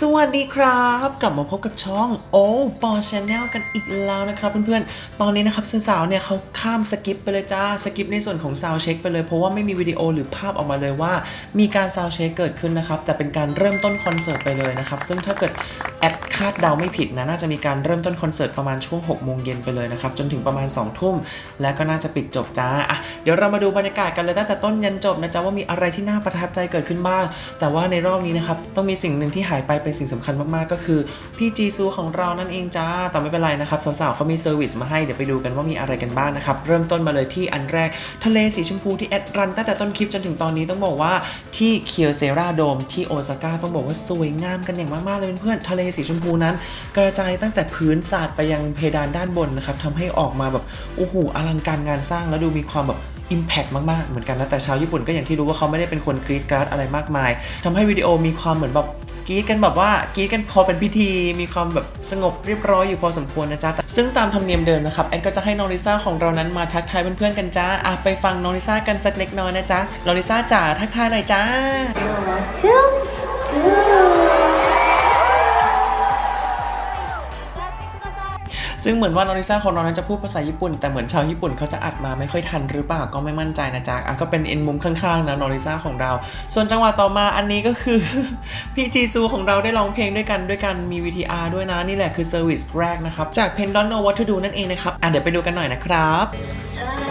สวัสดีครับ กลับมาพบกับช่องโอ้ปอชแนลกันอีกแล้วนะครับเพื่อนๆ ตอนนี้นะครับสาวๆเนี่ยเขาข้ามสกิปไปเลยจ้าสกิปในส่วนของซาวเช็คไปเลยเพราะว่าไม่มีวิดีโอหรือภาพออกมาเลยว่า มีการซาวเช็คเกิดขึ้นนะครับ แต่เป็นการเริ่มต้นคอนเสิร์ตไปเลยนะครับ ซึ่งถ้าเกิดแอดคาดเดาไม่ผิดนะน่าจะมีการเริ่มต้นคอนเสิร์ตประมาณช่วง6โมงเย็นไปเลยนะครับจนถึงประมาณ2ทุ่มและก็น่าจะปิดจบจ้าอะเดี๋ยวเรามาดูบรรยากาศกันเลยตั้งแต่ต้นยันจบนะจ๊ะว่ามีอะไรที่น่าประทับใจเกิดขึ้นบ้าง แต่ว่าในรอบนี้นะครับต้องมีสิ่งหนึ่งที่หายไปเป็นสิ่งสำคัญมากๆ ก็คือพี่จีซูของเรานั่นเองจ้า แต่ไม่เป็นไรนะครับสาวๆเขามีเซอร์วิสมาให้เดี๋ยวไปดูกันว่ามีอะไรกันบ้างนะครับ เริ่มต้นมาเลยที่อันแรกทะเลสีชมพูที่แอดรันตั้งแต่ต้นคลิปจนถึงตอนนี้ต้องบอกว่าที่เคียวเซราโดมที่โอซาก้าต้องบอกว่าสวยงามกันอย่างมากๆเลยเพื่อนๆทะเลสีชมพูนั้น กระจายตั้งแต่พื้นศาสาดไปยังเพดานด้านบนนะครับทำให้ออกมาแบบโอ้โหอลังการงานสร้างแล้วดูมีความแบบ Impact มาก ๆ เหมือนกันนะ แต่ชาวญี่ปุ่นก็อย่างที่รู้ว่าเขาไม่ได้เป็นคนกรีดกราดอะไรมากมายทำให้วิดีโอมีความเหมือนแบบ กรีดกันแบบว่ากรีดกันพอเป็นพิธีมีความแบบสงบเรียบร้อยอยู่พอสมควรนะจ๊ะแต่ซึ่งตามธรรมเนียมเดิมนะครับแอนก็จะให้น้องลิซ่าของเรานั้นมาทักทายเพื่อนๆกันจ้าอะไปฟังน้องลิซ่ากันสักเล็กน้อยนะจ๊ะน้องลิซ่าจ๋าทักทายหน่อยจ้า two, two. ซึ่งเหมือนว่าน้องลิซ่าของเรานั้นจะพูดภาษาญี่ปุ่น แต่เหมือนชาวญี่ปุ่นเขาจะอัดมาไม่ค่อยทันหรือเปล่าก็ไม่มั่นใจนะจ๊ะอะก็เป็นเอ็นมุมข้างๆนะน้องลิซ่าของเรา ส่วนจังหวะต่อมาอันนี้ก็คือพี่จีซูของเราได้ร้องเพลงด้วยกันด้วยกันมี VTR ด้วยนะนี่แหละคือเซอร์วิสแรกนะครับจากเพนดอนโนวัตถุดูนั่นเองนะครับอะเดี๋ยวไปดูกันหน่อยนะครับ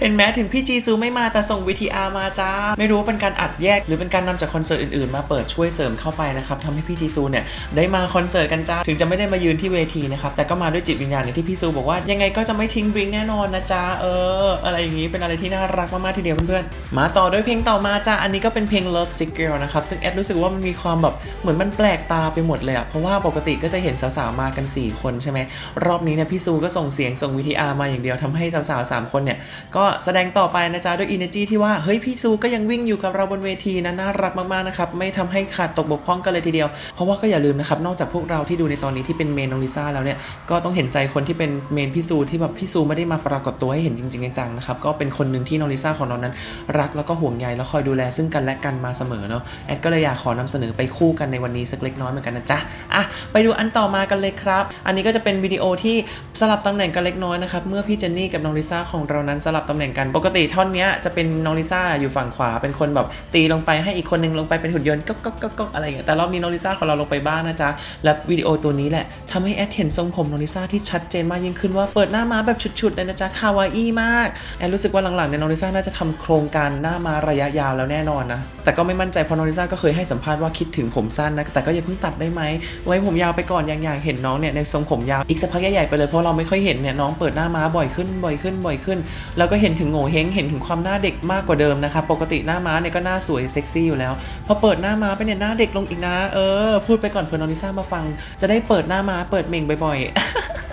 เห็นไหมถึงพี่จีซูไม่มาแต่ส่ง VTR มาจ้า ไม่รู้ว่าเป็นการอัดแยก หรือเป็นการนำจากคอนเสิร์ตอื่นๆ มาเปิดช่วยเสริมเข้าไปนะครับทำให้พี่จีซูเนี่ยได้มาคอนเสิร์ตกันจ้า ถึงจะไม่ได้มายืนที่เวทีนะครับแต่ก็มาด้วยจิตวิญญาณอย่างที่พี่ซูบอกว่ายังไงก็จะไม่ทิ้งบริงแน่นอนนะจ้าเออ อะไรอย่างนี้เป็นอะไรที่น่ารักมากๆทีเดียวเพื่อนๆมาต่อด้วยเพลงต่อมาจ้าอันนี้ก็เป็นเพลง Love Sick Girl นะครับซึ่งแอดรู้สึกว่ามันมีความแบบเหมือนมันแปลกตาไปหมดเลยอะเพราะว่าปกติก็จะเห็นสาวๆมากัน 4 คนใช่ไหมรอบนี้เนี่ยพี่ซูก็ส่งเสียงส่ง VTR มาอย่างเดียวทำให้สาวๆสามคนเนี่ยก็แสดงต่อไปนะจ๊ะด้วย energy ที่ว่าเฮ้ยพี่ซูก็ยังวิ่งอยู่กับเราบนเวทีนะน่ารักมากๆนะครับไม่ทำให้ขาดตกบกพร่องกันเลยทีเดียว เพราะว่าก็อย่าลืมนะครับนอกจากพวกเราที่ดูในตอนนี้ที่เป็นเมนน้องลิซ่าแล้วเนี่ยก็ต้องเห็นใจคนที่เป็นเมนพี่ซูที่แบบพี่ซูไม่ได้มาปรากฏตัวให้เห็นจริงๆจังๆนะครับก็เป็นคนหนึ่งที่น้องลิซ่าของเรานั้น รักแล้วก็ห่วงใยแล้วคอยดูแลซึ่งกันและกันมาเสมอเนาะแอดก็เลยอยากขอนำเสนอไปคู่กันในวันนี้สักเล็กน้อยเหมือนกันนะจ๊ะอะไปดูอันต่อมากันเลยครับ อันนี้ก็จะเป็นวิดีโอที่สลับตำแหน่งกันเล็กน้อยนะครับเมื่อพี่เจนนี่กับน้องลิซ่าของเรานั้นสลับตำแหน่งกัน ปกติท่อนเนี้ยจะเป็นน้องลิซ่าอยู่ฝั่งขวา เป็นคนแบบตีลงไปให้อีกคนนึงลงไปเป็นหุ่นยนต์ก๊อกก๊อกก๊อกก๊อะไรอย่างเงี้ย แต่รอบนี้น้องลิซ่าของเราลงไปบ้างนะจ๊ะ และวิดีโอตัวนี้แหละทำให้แอดเห็นทรงผมน้องลิซ่าที่ชัดเจนมากยิ่งขึ้นว่าเปิดหน้าม้าแบบฉุดๆเลยนะจ๊ะ คาวาอี้มาก แอดรู้สึกว่าหลังๆเนี่ยน้องลิซ่าน่าจะทำโครงการหน้าม้าระยะยาวแล้วแน่นอนนะ แต่ก็ไม่มั่นใจเพราะน้องลิซ่าก็เคยให้สัมภาษณ์ว่าคิดถึงผมสั้นนะ แต่ก็อย่าเพิ่งตัดได้ไหม ไว้ผมยาวไปก่อนอย่างๆเห็นน้องเนี่ยในทรงผมยาวอีกสักพักใหญ่ๆไปเลยเพราะเราไม่ค่อยเห็นเนี่ยน้องเปิดหน้าม้าบ่อยขึ้นบ่อยขึ้นบ่อยขึ้น แล้วก็เห็นนถึงโง่เฮงเห็นถึงความหน้าเด็กมากกว่าเดิมนะครับปกติหน้าม้าเนี่ยก็หน้าสวยเซ็กซี่อยู่แล้วพอเปิดหน้าม้าไปเนี่ยหน้าเด็กลงอีกนะ เออ พูดไปก่อนเพื่อนน้องลิซ่ามาฟัง จะได้เปิดหน้าม้าเปิดเม่งบ่อยๆ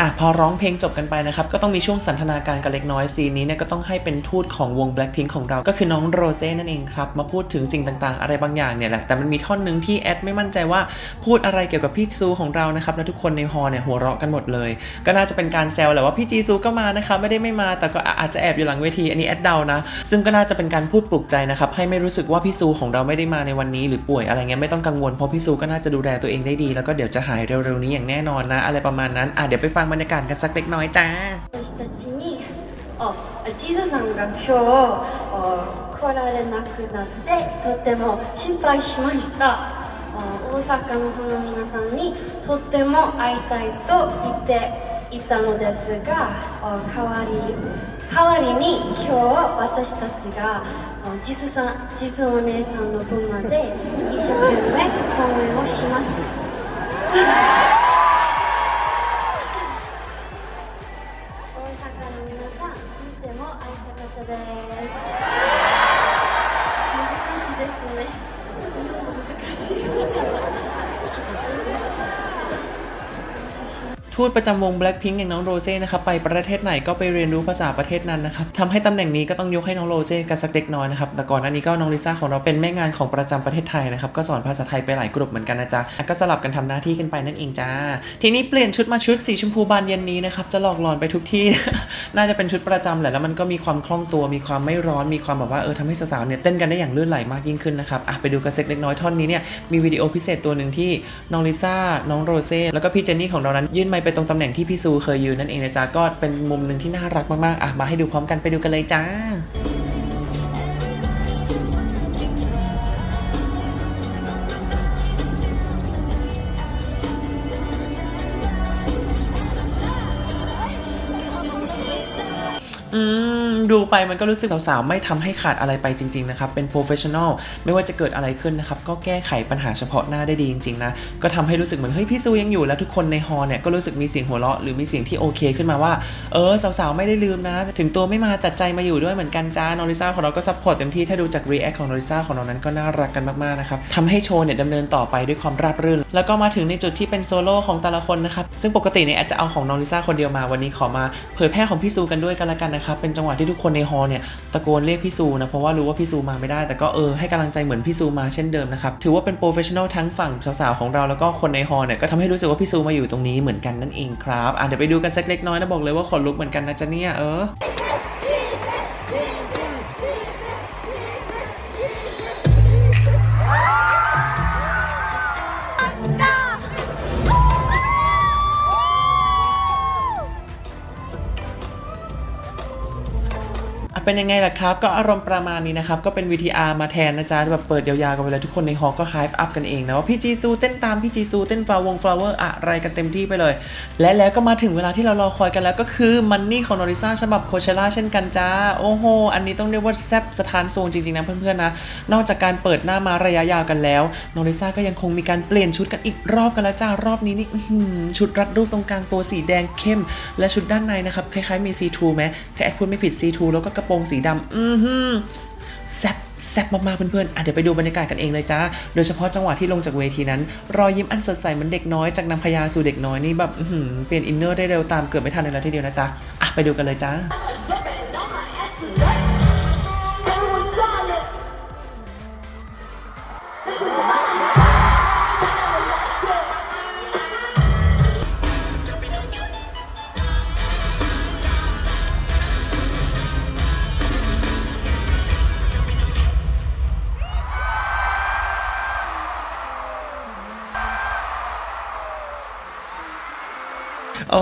อะพอร้องเพลงจบกันไปนะครับ ก็ต้องมีช่วงสันทนาการกันเล็กน้อยซีนนี้เนี่ยก็ต้องให้เป็นทูตของวง Blackpink ของเรา ก็คือน้องโรเซ่นั่นเองครับ มาพูดถึงสิ่งต่างๆ อะไรบางอย่างเนี่ยแหละ แต่มันมีท่อนหนึ่งที่แอดไม่มั่นใจว่าพูดอะไรเกี่ยวกับพี่ซูของเรานะครับ และทุกคนในฮอล์เนี่ยหัวเราะกันหมดเลย ก็น่าจะเป็นการแซวแหละว่าพี่จีซูก็มานะคะไม่ได้ไม่มา แต่ก็อาจจะแอบอยู่หลังเวที อันนี้แอดเดานะ ซึ่งก็น่าจะเป็นการพูดปลุกใจนะครับให้ไม่รู้สึกว่าพี่ซูของเราไม่ได้มาในวันนี้หรือป่วยอะไรเงี้ยไม่ต้องกังวลเพราะพี่ซูก็น่าจะดูแลตัวเองได้ดี แล้วก็เดี๋ยวจะหายเร็วๆนี้อย่างแน่นอนนะ อะไรประมาณนั้นอะเดี๋ยวไปฟังบรรยากาศกันสักเล็กน้อยจ้า 私たちにあジズさんが今日あ来られなくなってとっても心配しましたあ大阪のファンの皆さんにとっても会いたいと言っていたのですがあ代わり代わりに今日私たちがあジズさんジズお姉さんの分まで一生懸命公演をします 難しいですね。難しい。 ทูตประจำวง Blackpink อย่างน้องโรเซ่นะครับไปประเทศไหนก็ไปเรียนรู้ภาษาประเทศนั้นนะครับทำให้ตำแหน่งนี้ก็ต้องยกให้น้องโรเซ่กันสักเล็กน้อยนะครับแต่ก่อนหน้านี้ก็น้องลิซ่าของเราเป็นแม่งานของประจำประเทศไทยนะครับก็สอนภาษาไทยไปหลายกลุ่มเหมือนกันนะจ๊ะก็สลับกันทำหน้าที่กันไปนั่นเองจ้าทีนี้เปลี่ยนชุดมาชุดสีชมพูบานเย็นนี้นะครับจะหลอกหลอนไปทุกที่ น่าจะเป็นชุดประจำแหละแล้วมันก็มีความคล่องตัวมีความไม่ร้อนมีความแบบว่าเออทำให้สาวๆเนี่ยเต้นกันได้อย่างลื่นไหลมากยิ่งขึ้นนะครับอะไปดูกันสักเล็กน้อยท่อนนี้เนี่ยมีวิดีโอพิเศษตัวหนึ่งที่น้องลิซ่าน้องโรเซ่แล้วก็พี่เจนนี่ของเรานั้นยื่นไมไปตรงตำแหน่งที่พี่ซูเคยยืนนั่นเองนะจ๊ะก็เป็นมุมหนึ่งที่น่ารักมากๆอะมาให้ดูพร้อมกันไปดูกันเลยจ้าอืม ดูไปมันก็รู้สึกสาวๆไม่ทำให้ขาดอะไรไปจริงๆนะครับ เป็น professional ไม่ว่าจะเกิดอะไรขึ้นนะครับ ก็แก้ไขปัญหาเฉพาะหน้าได้ดีจริงๆนะ ก็ทำให้รู้สึกเหมือนเฮ้ยพี่ซูยังอยู่แล้วทุกคนในฮอล์เนี่ยก็รู้สึกมีเสียงหัวเราะหรือมีเสียงที่โอเคขึ้นมาว่า เออสาวๆไม่ได้ลืมนะ ถึงตัวไม่มาแต่ใจมาอยู่ด้วยเหมือนกันจ้านอริซ่าของเราก็ซัพพอร์ตเต็มที่ถ้าดูจาก react ของนอริซ่าของเรานั้นก็น่ารักกันมากๆนะครับทำให้โชว์เนี่ยดำเนินต่อไปด้วยความราบรื่น แล้วก็มาถึงในจุดที่เป็นโซโล่ของแต่ละคนนะครับซึ่งปกติเนี่ยอาจจะเอาของนองลิซ่าคนเดียวมาวันนี้ขอมาเผยแพร่ของพี่ซูกันด้วยกันละกันนะครับเป็นจังหวะที่ทุกคนในฮอล์เนี่ยตะโกนเรียกพี่ซูนะเพราะว่ารู้ว่าพี่ซูมาไม่ได้ แต่ก็เออให้กำลังใจเหมือนพี่ซูมาเช่นเดิมนะครับถือว่าเป็นโปรเฟชชั่นอลทั้งฝั่งสาวๆของเราแล้วก็คนในฮอล์เนี่ยก็ทำให้รู้สึกว่าพี่ซูมาอยู่ตรงนี้เหมือนกันนั่นเองครับอะเดี๋ยวไปดูกันสักเล็กน้อยนะบอกเลยว่าขนลุกเหมือนกันนะจ๊ะเนี่ยเออ เป็นยังไงล่ะครับ ก็อารมณ์ประมาณนี้นะครับ ก็เป็น VTR มาแทนนะจ๊ะแบบเปิดยาวๆกันไปเลยทุกคนในฮอล์ก็ไฮป์อัพกันเองนะว่าพี่จีซูเต้นตามพี่จีซูเต้นฟลาวงฟลาวเวอร์อะไรกันเต็มที่ไปเลย และแล้วก็มาถึงเวลาที่เรารอคอยกันแล้วก็คือมันนี่ของนอริซ่าฉบับโคเชล่าเช่นกันจ้าโอ้โหอันนี้ต้องเรียกว่าแซ่บสถานโซนจริงๆนะเพื่อนๆนะนอกจากการเปิดหน้ามาระยะยาวกันแล้วนอริซ่าก็ยังคงมีการเปลี่ยนชุดกันอีกรอบกันแล้วจ้ารอบนี้นี่ชุดรัดรูปตรงกลางตัวสีแดงเข้ม และชุดด้านในนะครับคล้ายๆมี C2 ไหมถ้าแอดพูดไม่ผิด C2 แล้วก็กระโปรงสีดำอือหือแซ่บแซ่บมากๆเพื่อนๆ อะเดี๋ยวไปดูบรรยากาศกันเองเลยจ้า โดยเฉพาะจังหวะที่ลงจากเวทีนั้น รอยยิ้มอันสดใสเหมือนเด็กน้อยจากนางพญาสู่เด็กน้อยนี่แบบเปลี่ยนอินเนอร์ได้เร็วตามเกือบไม่ทันเลยล้วทีเดียวนะจ๊ะ อะไปดูกันเลยจ้า โอ้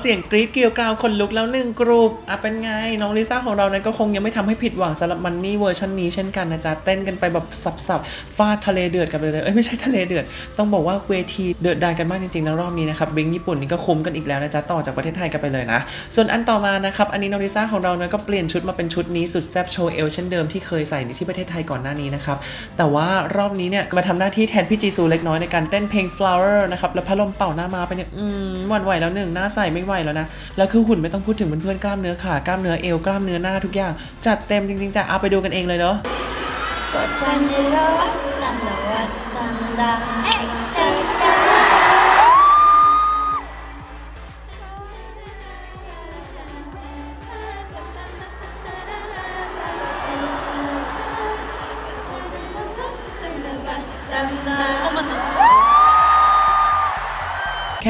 เสียงกรี๊ดเกลียวกราวคนลุกแล้วหนึ่งกรุ๊ปอะเป็นไง น้องลิซ่าของเรานั้นก็คงยังไม่ทำให้ผิดหวังสำหรับมันนี่เวอร์ชันนี้เช่นกันนะจ๊ะ เต้นกันไปแบบสับๆฟาดทะเลเดือดกันไปเลย เอ้ยไม่ใช่ทะเลเดือด ต้องบอกว่าเวทีเดือดดานกันมากจริงๆนะรอบนี้นะครับบิงญี่ปุ่นนี่ก็คุ้มกันอีกแล้วนะจ๊ะ ต่อจากประเทศไทยกันไปเลยนะ ส่วนอันต่อมานะครับ อันนี้น้องลิซ่าของเราเนี่ยก็เปลี่ยนชุดมาเป็นชุดนี้สุดแซ่บโชว์เอลเช่นเดิมที่เคยใส่ในที่ประเทศไทยก่อนหน้านี้นะครับ แต่ว่ารอบนี้เนี่ยมาทำหน้าที่แทนพี่จีซูเล็กน้อยในการเต้นเพลง flower นะครับแล้วพัดลมเป่าหน้ามาไปเนี่ยอืมหวั่นไหวแล้วหนึ่งหน้าใสไม่ไหวแล้วนะ แล้วคือหุ่นไม่ต้องพูดถึงเพื่อนๆกล้ามเนื้อขากล้ามเนื้อเอวกล้ามเนื้อหน้าทุกอย่าง จัดเต็มจริงๆจ้ะเอาไปดูกันเองเลยเนาะ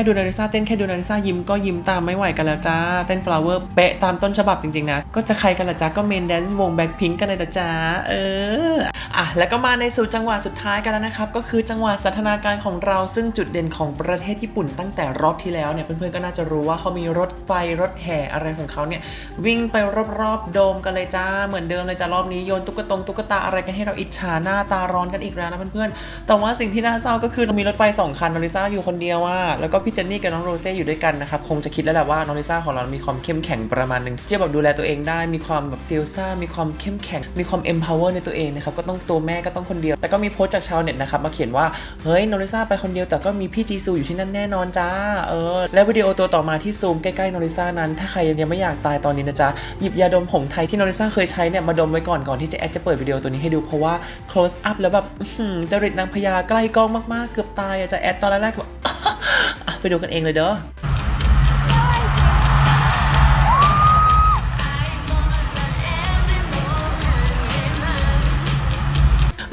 ค่ดูนาริซาเต้นแค่ดูนาริซายิ้มก็ยิ้มตามไม่ไหวกันแล้วจ้า เต้น flower เป๊ะตามต้นฉบับจริงๆนะ ก็จะใครกันละจ้าก็เมนแดนซ์วงแบ็คพิงกันเลยนะจ้าเอออะแล้วก็มาในสู่จังหวะสุดท้ายกันแล้วนะครับ ก็คือจังหวะสันทนาการของเราซึ่งจุดเด่นของประเทศญี่ปุ่นตั้งแต่รอบที่แล้วเนี่ยเพื่อนๆก็น่าจะรู้ว่าเขามีรถไฟรถแห่อะไรของเขาเนี่ยวิ่งไปรอบๆโดมกันเลยจ้าเหมือนเดิมเลยจ้ารอบนี้โยนตุ๊กตงตุ๊กตาอะไรกันให้เราอิจฉาหน้าตาร้อนกันอีกแล้วนะเพื่อนๆแต่ว่าสิ่งที่น่าเศร้าก็คือเรามีรถไฟสองคันนอริซ่าอยู่คนเดียวว่าแล้วก็พี่เจนนี่กับน้องโรเซ่อยู่ด้วยกันนะครับคงจะคิดแล้วแหละว่าน้องลิซ่าของเรามีความเข้มแข็งประมาณหนึ่งที่จะแบบดูแลตัวเองได้ มีความแบบเซลซ่ามีความเข้มแข็ง มีความ empower ในตัวเองนะครับก็ต้องตัวแม่ก็ต้องคนเดียว แต่ก็มีโพสต์จากชาวเน็ตนะครับมาเขียนว่าเฮ้ยน้องลิซ่าไปคนเดียวแต่ก็มีพี่จีซูอยู่ที่นั่นแน่นอนจ้าเออและวิดีโอตัวต่อมาที่ซูมใกล้ๆน้องลิซ่านั้น ถ้าใครยังไม่อยากตายตอนนี้นะจ๊ะหยิบยาดมผงไทยที่น้องลิซ่าเคยใช้เนี่ยมาดมไว้ก่อนก่อนที่จะแอดจะเปิดวิดีโอตัวนี้ให้ดูเพราะว่า close up แล้วแบบจริตนางพญาใกล้กล้องมากๆเกือบตายอะจะแอดตอนแรกแบบ ไปดูกันเองเลยเด้อ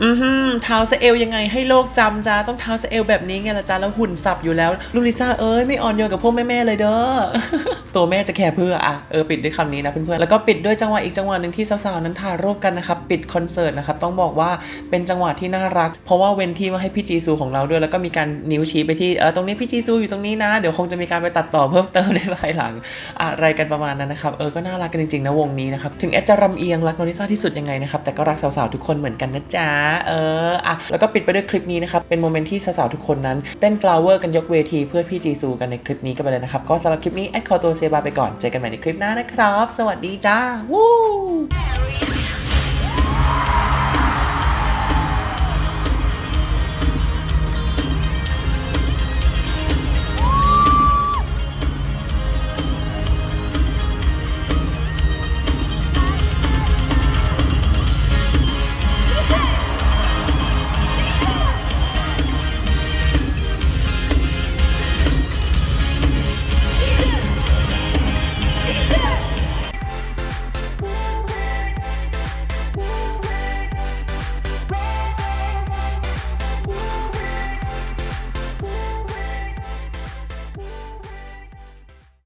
อือหือเท้าสเอลยังไงให้โลกจำจ้าต้องเท้าสเอลแบบนี้ไงล่ะจ้าแล้วหุ่นสับอยู่แล้วลูลิซ่าเอ้ยไม่อ่อนโยนกับพวกแม่ๆเลยเด้อตัวแม่จะแคร์เพื่ออะเออปิดด้วยคำนี้นะเพื่อนๆแล้วก็ปิดด้วยจังหวะอีกจังหวะหนึ่งที่สาวๆนั้นถ่ายรูปกันนะครับปิดคอนเสิร์ตนะครับต้องบอกว่าเป็นจังหวะที่น่ารัก เพราะว่าเว้นที่มาให้พี่จีซูของเราด้วย แล้วก็มีการนิ้วชี้ไปที่เออตรงนี้พี่จีซูอยู่ตรงนี้นะเดี๋ยวคงจะมีการไปตัดต่อเพิ่มเติมในภายหลัง อะไรกันประมาณนั้นนะครับเออก็น่ารักกันจริงๆนะวงนี้นะครับถึงแอดจะรำเอียงรักโนนิซ่าที่สุดยังไงนะครับแต่ก็รักสาวๆทุกคนเหมือนกันนะจ๊ะเอออะแล้วก็ปิดไปด้วยคลิปนี้นะครับ เป็นโมเมนต์ที่สาวๆทุกคนนั้น เต้นฟลาวเวอร์กันยกเวทีเพื่อพี่จีซูกันในคลิปนี้กันไปเลยนะครับ ก็สำหรับคลิปนี้แอดขอตัวเซบาไปก่อนเจอกันใหม่ในคลิปหน้านะครับ สวัสดีจ้าวู้